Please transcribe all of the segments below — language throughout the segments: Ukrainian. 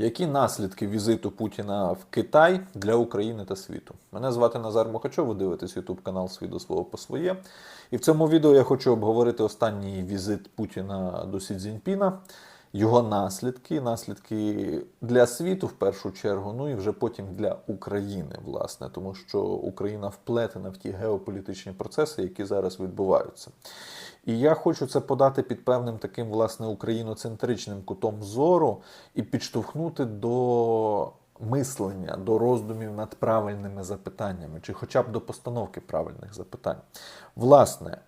Які наслідки візиту Путіна в Китай для України та світу? Мене звати Назар Мухачов, ви дивитесь YouTube канал «Свій до свого по своє. І в цьому відео я хочу обговорити останній візит Путіна до Сі Цзіньпіна, його наслідки, наслідки для світу в першу чергу, ну і вже потім для України, власне, тому що Україна вплетена в ті геополітичні процеси, які зараз відбуваються. І я хочу це подати під певним таким власне україноцентричним кутом зору і підштовхнути до мислення, до роздумів над правильними запитаннями, чи хоча б до постановки правильних запитань. Власне,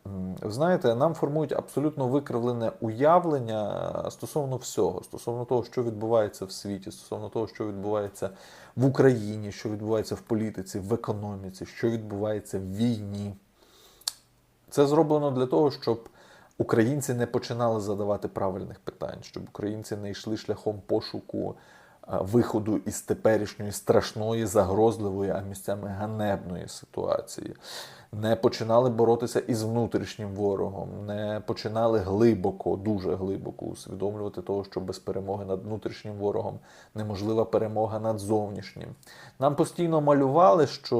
ви знаєте, нам формують абсолютно викривлене уявлення стосовно всього, стосовно того, що відбувається в світі, стосовно того, що відбувається в Україні, що відбувається в політиці, в економіці, що відбувається в війні. Це зроблено для того, щоб українці не починали задавати правильних питань, щоб українці не йшли шляхом пошуку е, виходу із теперішньої страшної, загрозливої, а місцями ганебної ситуації. Не починали боротися із внутрішнім ворогом, не починали глибоко, дуже глибоко усвідомлювати того, що без перемоги над внутрішнім ворогом неможлива перемога над зовнішнім. Нам постійно малювали, що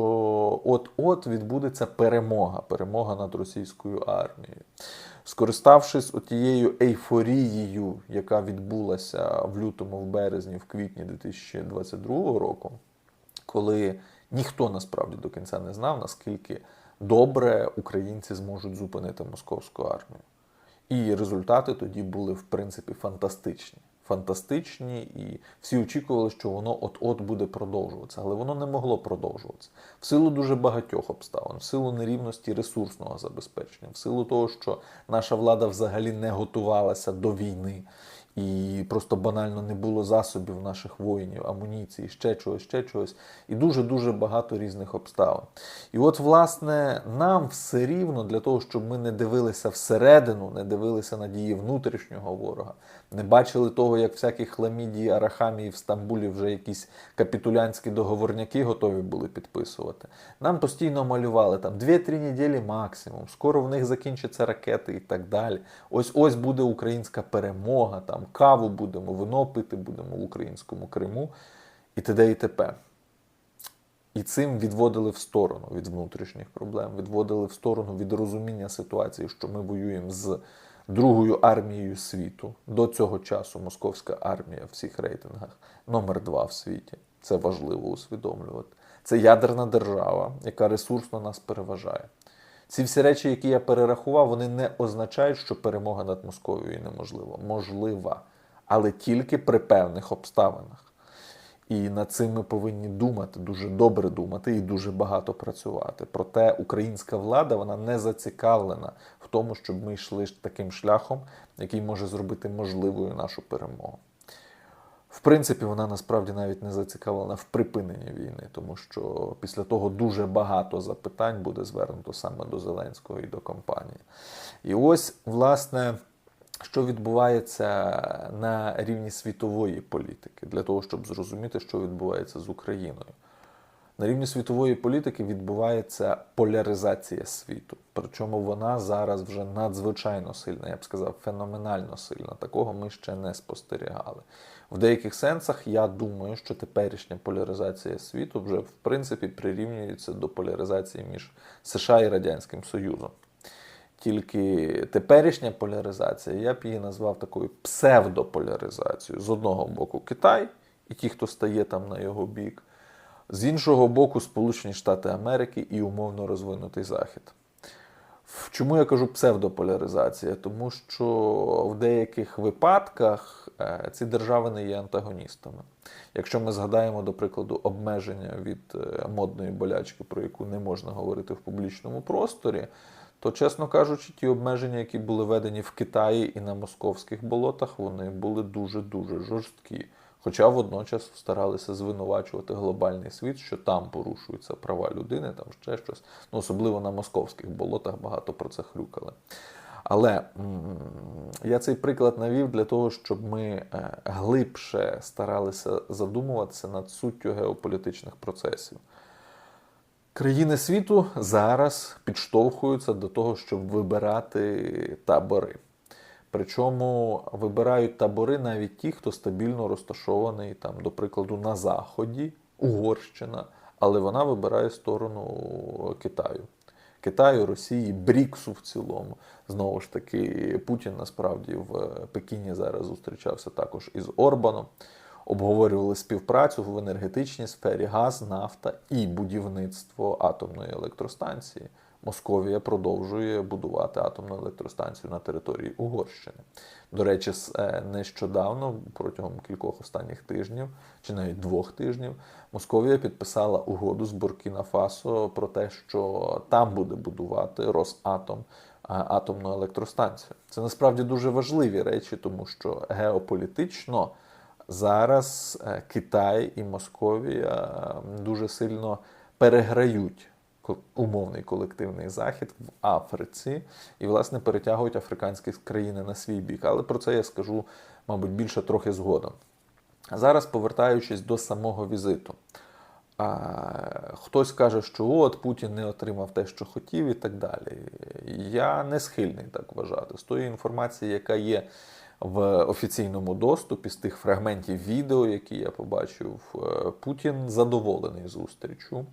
от-от відбудеться перемога, перемога над російською армією. Скориставшись отією ейфорією, яка відбулася в лютому, в березні, в квітні 2022 року, коли ніхто насправді до кінця не знав, наскільки добре українці зможуть зупинити московську армію. І результати тоді були, в принципі, фантастичні. Фантастичні, і всі очікували, що воно от-от буде продовжуватися, але воно не могло продовжуватися в силу дуже багатьох обставин, в силу нерівності ресурсного забезпечення, в силу того, що наша влада взагалі не готувалася до війни. І просто банально не було засобів наших воїнів, амуніції, ще чогось, ще чогось, і дуже-дуже багато різних обставин. І от, власне, нам все рівно для того, щоб ми не дивилися всередину, не дивилися на дії внутрішнього ворога, не бачили того, як всякі хламідії, арахамії в Стамбулі вже якісь капітулянські договорняки готові були підписувати. Нам постійно малювали там 2-3 неділі максимум, скоро в них закінчаться ракети і так далі. Ось ось буде українська перемога, там каву будемо, вино пити будемо в українському Криму і т.д. і т.п. І цим відводили в сторону від внутрішніх проблем, відводили в сторону від розуміння ситуації, що ми воюємо з другою армією світу. До цього часу московська армія в всіх рейтингах номер два в світі. Це важливо усвідомлювати. Це ядерна держава, яка ресурсно нас переважає. Ці всі речі, які я перерахував, вони не означають, що перемога над Московією неможлива. Можлива, але тільки при певних обставинах. І над цим ми повинні думати, дуже добре думати і дуже багато працювати. Проте українська влада вона не зацікавлена в тому, щоб ми йшли таким шляхом, який може зробити можливою нашу перемогу. В принципі, вона насправді навіть не зацікавлена в припиненні війни, тому що після того дуже багато запитань буде звернуто саме до Зеленського і до компанії. І ось, власне, що відбувається на рівні світової політики, для того, щоб зрозуміти, що відбувається з Україною. На рівні світової політики відбувається поляризація світу. Причому вона зараз вже надзвичайно сильна, я б сказав, феноменально сильна. Такого ми ще не спостерігали. В деяких сенсах я думаю, що теперішня поляризація світу вже в принципі прирівнюється до поляризації між США і Радянським Союзом. Тільки теперішня поляризація, я б її назвав такою псевдополяризацією. З одного боку, Китай і ті, хто стає там на його бік, з іншого боку, Сполучені Штати Америки і умовно розвинутий Захід. Чому я кажу псевдополяризація? Тому що в деяких випадках е, ці держави не є антагоністами. Якщо ми згадаємо, до прикладу, обмеження від е, модної болячки, про яку не можна говорити в публічному просторі, то, чесно кажучи, ті обмеження, які були введені в Китаї і на московських болотах, вони були дуже-дуже жорсткі. Хоча водночас старалися звинувачувати глобальний світ, що там порушуються права людини, там ще щось. Ну, особливо на московських болотах багато про це хрюкали. Але я цей приклад навів для того, щоб ми е, глибше старалися задумуватися над суттю геополітичних процесів. Країни світу зараз підштовхуються до того, щоб вибирати табори. Причому вибирають табори навіть ті, хто стабільно розташований, там, до прикладу, на Заході, Угорщина, але вона вибирає сторону Китаю. Китаю, Росії, Бріксу в цілому. Знову ж таки, Путін насправді в Пекіні зараз зустрічався також із Орбаном. Обговорювали співпрацю в енергетичній сфері газ, нафта і будівництво атомної електростанції. Московія продовжує будувати атомну електростанцію на території Угорщини. До речі, е, нещодавно, протягом кількох останніх тижнів, чи навіть двох тижнів, Московія підписала угоду з Буркіна Фасо про те, що там буде будувати Росатом атомну електростанцію. Це насправді дуже важливі речі, тому що геополітично зараз е, Китай і Московія е, дуже сильно переграють умовний колективний захід в Африці і, власне, перетягують африканські країни на свій бік. Але про це я скажу, мабуть, більше трохи згодом. Зараз повертаючись до самого візиту. Хтось каже, що от Путін не отримав те, що хотів, і так далі. Я не схильний так вважати. З тої інформації, яка є в офіційному доступі, з тих фрагментів відео, які я побачив, е, Путін задоволений зустрічю.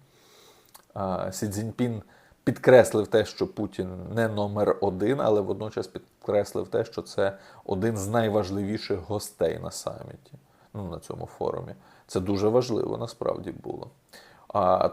А, Сі Цзіньпін підкреслив те, що Путін не номер один, але водночас підкреслив те, що це один з найважливіших гостей на саміті, ну, на цьому форумі. Це дуже важливо насправді було.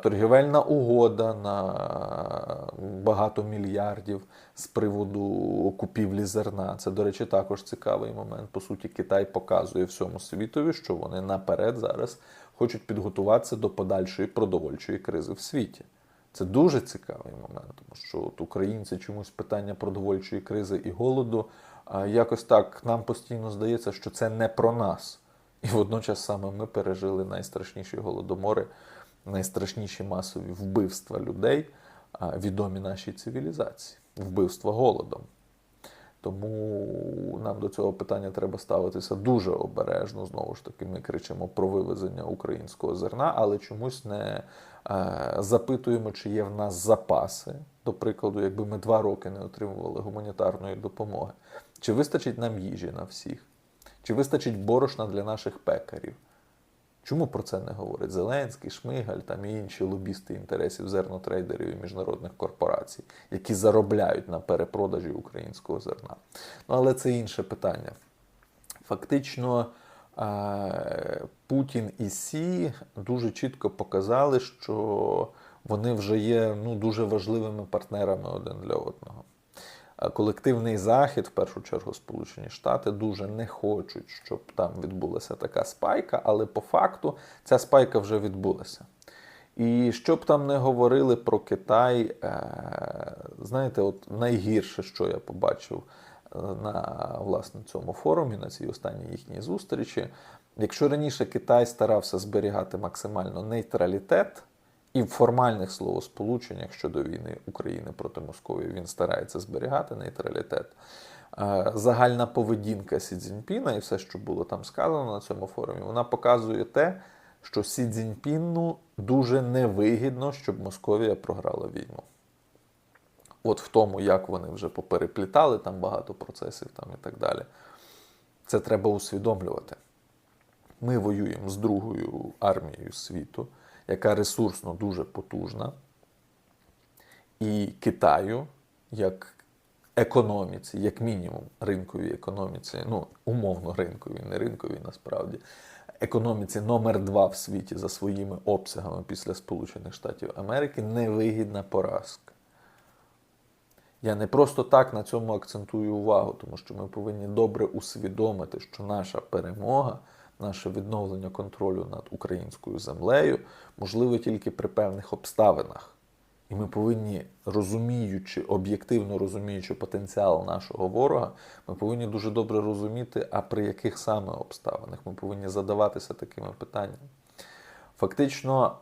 Торгівельна угода на багато мільярдів з приводу купівлі зерна. Це, до речі, також цікавий момент. По суті, Китай показує всьому світові, що вони наперед зараз хочуть підготуватися до подальшої продовольчої кризи в світі. Це дуже цікавий момент, тому що от українці чомусь питання продовольчої кризи і голоду якось так нам постійно здається, що це не про нас. І водночас саме ми пережили найстрашніші голодомори, найстрашніші масові вбивства людей, відомі нашій цивілізації, вбивства голодом. Тому нам до цього питання треба ставитися дуже обережно. Знову ж таки, ми кричимо про вивезення українського зерна, але чомусь не е, запитуємо, чи є в нас запаси. До прикладу, якби ми два роки не отримували гуманітарної допомоги, чи вистачить нам їжі на всіх, чи вистачить борошна для наших пекарів. Чому про це не говорить Зеленський, Шмигаль там і інші лобісти інтересів зернотрейдерів і міжнародних корпорацій, які заробляють на перепродажі українського зерна? Ну, але це інше питання. Фактично, е, Путін і Сі дуже чітко показали, що вони вже є ну, дуже важливими партнерами один для одного. Колективний захід, в першу чергу, Сполучені Штати, дуже не хочуть, щоб там відбулася така спайка, але по факту ця спайка вже відбулася. І що б там не говорили про Китай, е, знаєте, от найгірше, що я побачив е, на власне цьому форумі, на цій останній їхній зустрічі, якщо раніше Китай старався зберігати максимально нейтралітет, і в формальних словосполученнях щодо війни України проти Московії він старається зберігати нейтралітет. Е, Загальна поведінка Сі Цзіньпіна і все, що було там сказано на цьому форумі, вона показує те, що Сі Цзіньпіну дуже невигідно, щоб Московія програла війну. От в тому, як вони вже попереплітали там багато процесів там і так далі. Це треба усвідомлювати. Ми воюємо з другою армією світу, яка ресурсно дуже потужна, і Китаю, як економіці, як мінімум, ринковій економіці, ну, умовно ринковій, не ринковій насправді, економіці номер два в світі за своїми обсягами після Сполучених Штатів Америки невигідна поразка. Я не просто так на цьому акцентую увагу, тому що ми повинні добре усвідомити, що наша перемога, наше відновлення контролю над українською землею можливе тільки при певних обставинах. І ми повинні, розуміючи, об'єктивно розуміючи потенціал нашого ворога, ми повинні дуже добре розуміти, а при яких саме обставинах ми повинні задаватися такими питаннями. Фактично,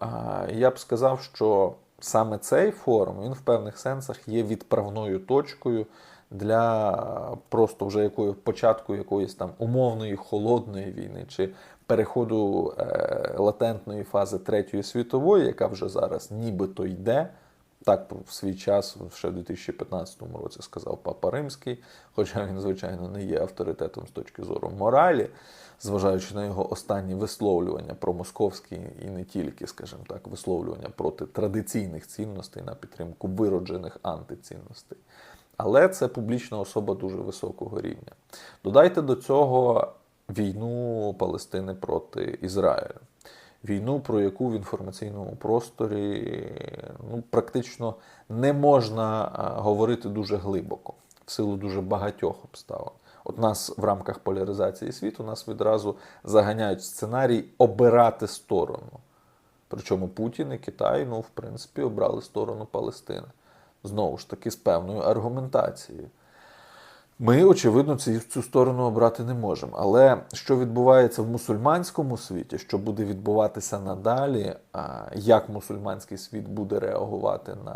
я б сказав, що саме цей форум він в певних сенсах є відправною точкою для просто вже якої початку якоїсь там умовної холодної війни чи переходу е, латентної фази Третьої світової, яка вже зараз нібито йде. Так в свій час, ще в 2015 році, сказав Папа Римський, хоча він, звичайно, не є авторитетом з точки зору моралі, зважаючи на його останні висловлювання про московські і не тільки, скажімо так, висловлювання проти традиційних цінностей на підтримку вироджених антицінностей. Але це публічна особа дуже високого рівня. Додайте до цього війну Палестини проти Ізраїля. Війну, про яку в інформаційному просторі ну, практично не можна говорити дуже глибоко, в силу дуже багатьох обставин. От нас в рамках поляризації світу нас відразу заганяють сценарій обирати сторону. Причому Путін і Китай, ну, в принципі, обрали сторону Палестини. Знову ж таки, з певною аргументацією. Ми, очевидно, ці- цю сторону обрати не можемо. Але що відбувається в мусульманському світі, що буде відбуватися надалі, як мусульманський світ буде реагувати на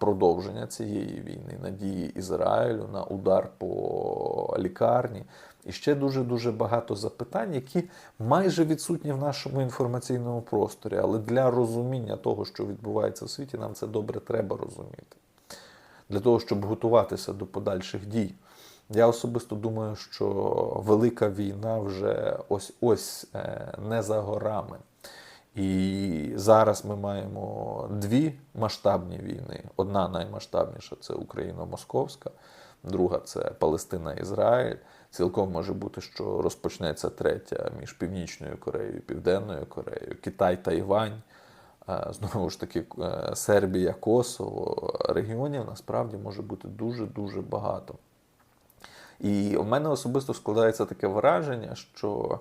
продовження цієї війни, на дії Ізраїлю, на удар по лікарні, і ще дуже дуже багато запитань, які майже відсутні в нашому інформаційному просторі. Але для розуміння того, що відбувається в світі, нам це добре треба розуміти для того, щоб готуватися до подальших дій. Я особисто думаю, що велика війна вже ось ось е, не за горами. І зараз ми маємо дві масштабні війни. Одна наймасштабніша це Україно-Московська, друга це Палестина-Ізраїль. Цілком може бути, що розпочнеться третя між Північною Кореєю і Південною Кореєю, Китай-Тайвань. Е, Знову ж таки, е, Сербія, Косово, регіонів насправді може бути дуже-дуже багато. І у мене особисто складається таке враження, що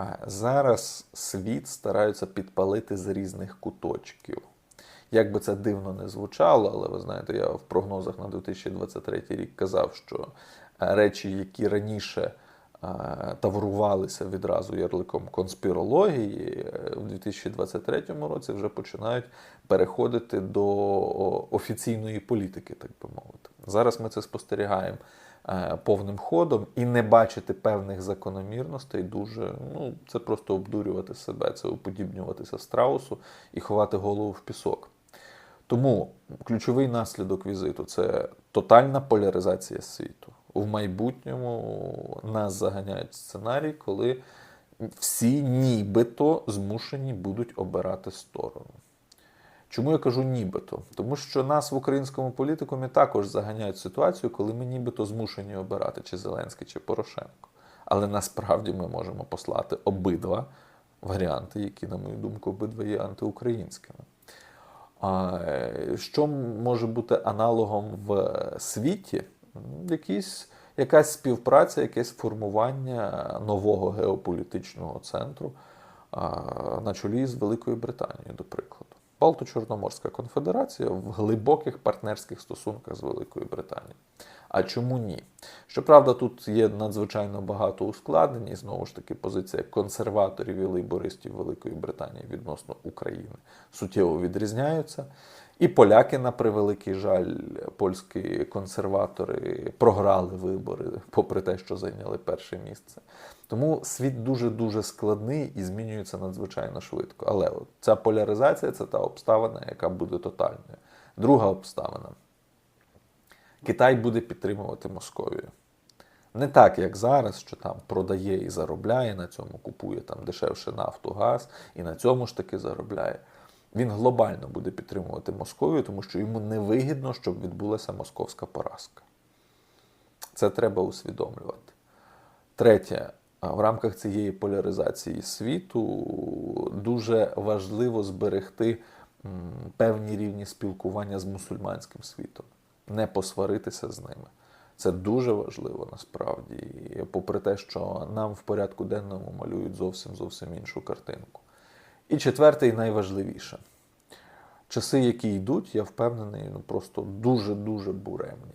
е, зараз світ стараються підпалити з різних куточків. Як би це дивно не звучало, але ви знаєте, я в прогнозах на 2023 рік казав, що е, речі, які раніше таврувалися відразу ярликом конспірології, е, в 2023 році вже починають переходити до офіційної політики, так би мовити. Зараз ми це спостерігаємо е, повним ходом і не бачити певних закономірностей дуже ну це просто обдурювати себе, це уподібнюватися страусу і ховати голову в пісок. Тому ключовий наслідок візиту це тотальна поляризація світу. В майбутньому нас заганяють в сценарій, коли всі нібито змушені будуть обирати сторону. Чому я кажу нібито? Тому що нас в українському політикумі також заганяють ситуацію, коли ми нібито змушені обирати чи Зеленський, чи Порошенко. Але насправді ми можемо послати обидва варіанти, які, на мою думку, обидва є антиукраїнськими. Е, що може бути аналогом в світі? М, Якісь, якась співпраця, якесь формування нового геополітичного центру на чолі з Великою Британією, до прикладу. Балто-Чорноморська конфедерація в глибоких партнерських стосунках з Великою Британією. А чому ні? Щоправда, тут є надзвичайно багато ускладнень, і знову ж таки позиція консерваторів і лейбористів Великої Британії відносно України суттєво відрізняються. І поляки, на превеликий жаль, польські консерватори програли вибори, попри те, що зайняли перше місце. Тому світ дуже-дуже складний і змінюється надзвичайно швидко. Але от ця поляризація це та обставина, яка буде тотальною. Друга обставина. Китай буде підтримувати Московію. Не так, як зараз, що там продає і заробляє, на цьому купує там дешевше нафту, газ, і на цьому ж таки заробляє. Він глобально буде підтримувати Московію, тому що йому не вигідно, щоб відбулася московська поразка. Це треба усвідомлювати. Третє, в рамках цієї поляризації світу дуже важливо зберегти певні рівні спілкування з мусульманським світом, не посваритися з ними. Це дуже важливо насправді, попри те, що нам в порядку денному малюють зовсім зовсім іншу картинку. І четверте, і найважливіше. Часи, які йдуть, я впевнений, ну просто дуже-дуже буремні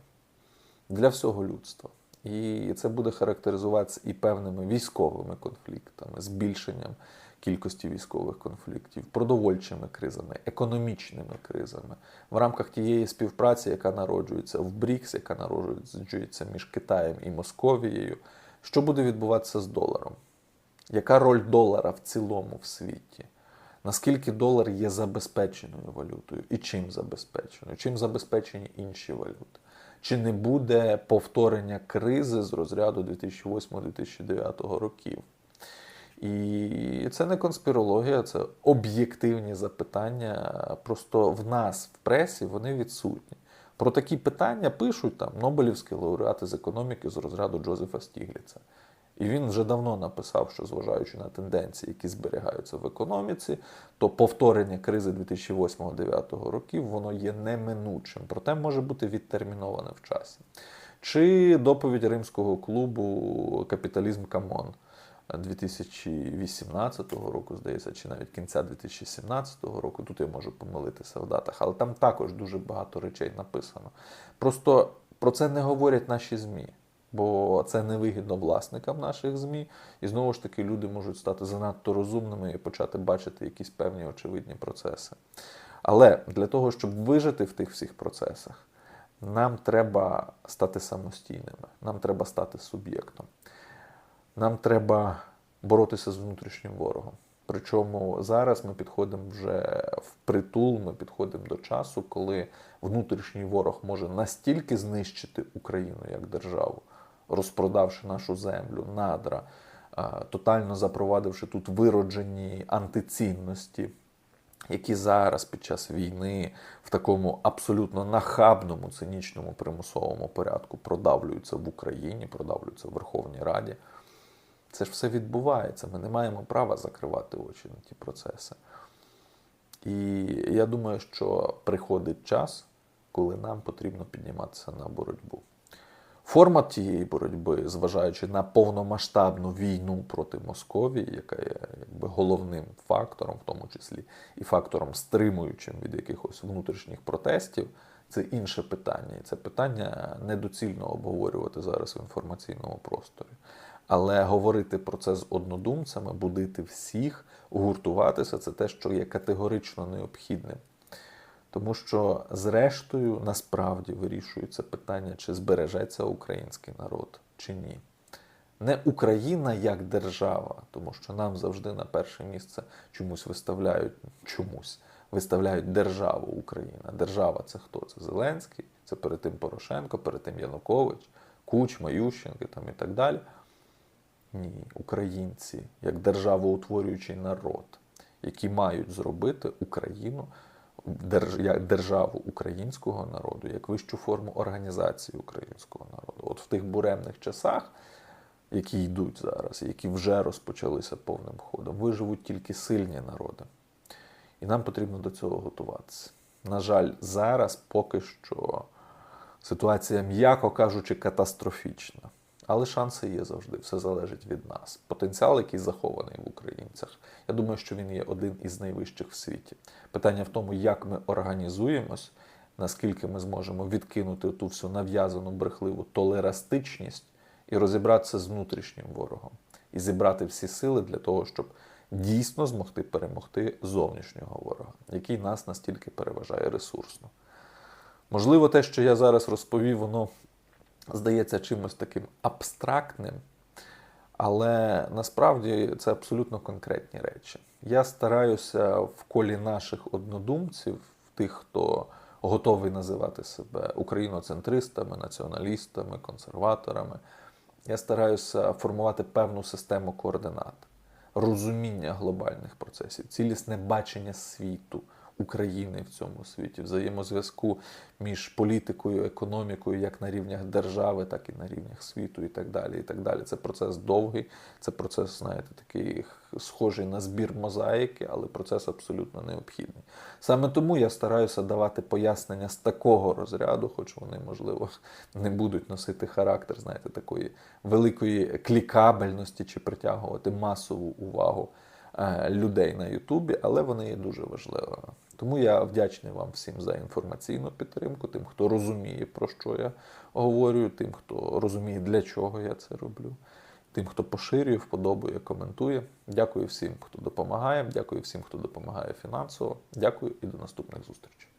для всього людства. І це буде характеризуватися і певними військовими конфліктами, збільшенням кількості військових конфліктів, продовольчими кризами, економічними кризами в рамках тієї співпраці, яка народжується в БРІКС, яка народжується між Китаєм і Московією. Що буде відбуватися з доларом? Яка роль долара в цілому в світі? Наскільки долар є забезпеченою валютою і чим забезпеченою, чим забезпечені інші валюти. Чи не буде повторення кризи з розряду 2008-2009 років? І це не конспірологія, це об'єктивні запитання. Просто в нас в пресі вони відсутні. Про такі питання пишуть там Нобелівські лауреати з економіки з розряду Джозефа Стігліца. І він вже давно написав, що зважаючи на тенденції, які зберігаються в економіці, то повторення кризи 2008-2009 років воно є неминучим, проте може бути відтерміноване в часі. Чи доповідь римського клубу Капіталізм Камон 2018 року, здається, чи навіть кінця 2017 року. Тут я можу помилитися в датах, але там також дуже багато речей написано. Просто про це не говорять наші ЗМІ, бо це невигідно власникам наших ЗМІ. І знову ж таки люди можуть стати занадто розумними і почати бачити якісь певні очевидні процеси. Але для того, щоб вижити в тих всіх процесах, нам треба стати самостійними, нам треба стати суб'єктом. Нам треба боротися з внутрішнім ворогом. Причому зараз ми підходимо вже в притул, ми підходимо до часу, коли внутрішній ворог може настільки знищити Україну як державу, розпродавши нашу землю, надра, тотально запровадивши тут вироджені антицінності, які зараз під час війни в такому абсолютно нахабному, цинічному примусовому порядку продавлюються в Україні, продавлюються в Верховній Раді. Це ж все відбувається. Ми не маємо права закривати очі на ті процеси. І я думаю, що приходить час, коли нам потрібно підніматися на боротьбу. Формат тієї боротьби, зважаючи на повномасштабну війну проти Московії, яка є якби головним фактором, в тому числі і фактором стримуючим від якихось внутрішніх протестів, це інше питання. І це питання недоцільно обговорювати зараз в інформаційному просторі. Але говорити про це з однодумцями, будити всіх, гуртуватися це те, що є категорично необхідним. Тому що, зрештою, насправді вирішується питання, чи збережеться український народ, чи ні. Не Україна як держава, тому що нам завжди на перше місце чомусь виставляють чомусь, виставляють державу Україна. Держава це хто? Це Зеленський, це перед тим Порошенко, перед тим Янукович, Кучма, Ющенко там і так далі. Ні, українці, як державоутворюючий народ, які мають зробити Україну державу українського народу, як вищу форму організації українського народу. От в тих буремних часах, які йдуть зараз, які вже розпочалися повним ходом, виживуть тільки сильні народи. І нам потрібно до цього готуватися. На жаль, зараз поки що ситуація, м'яко кажучи, катастрофічна. Але шанси є завжди, все залежить від нас. Потенціал, який захований в українцях, я думаю, що він є один із найвищих в світі. Питання в тому, як ми організуємось, наскільки ми зможемо відкинути ту всю нав'язану брехливу толерастичність і розібратися з внутрішнім ворогом, і зібрати всі сили для того, щоб дійсно змогти перемогти зовнішнього ворога, який нас настільки переважає ресурсно. Можливо, те, що я зараз розповів, воно здається чимось таким абстрактним, але насправді це абсолютно конкретні речі. Я стараюся в колі наших однодумців, тих, хто готовий називати себе україноцентристами, націоналістами, консерваторами. Я стараюся формувати певну систему координат, розуміння глобальних процесів, цілісне бачення світу. України в цьому світі, взаємозв'язку між політикою, економікою, як на рівнях держави, так і на рівнях світу, і так далі. І так далі. Це процес довгий, це процес, знаєте, такий схожий на збір мозаїки, але процес абсолютно необхідний. Саме тому я стараюся давати пояснення з такого розряду, хоч вони, можливо, не будуть носити характер, знаєте, такої великої клікабельності чи притягувати масову увагу. Е, людей на Ютубі, але вони є дуже важливими. Тому я вдячний вам всім за інформаційну підтримку, тим, хто розуміє, про що я говорю, тим, хто розуміє, для чого я це роблю, тим, хто поширює, вподобує, коментує. Дякую всім, хто допомагає. Дякую всім, хто допомагає фінансово. Дякую і до наступних зустрічей.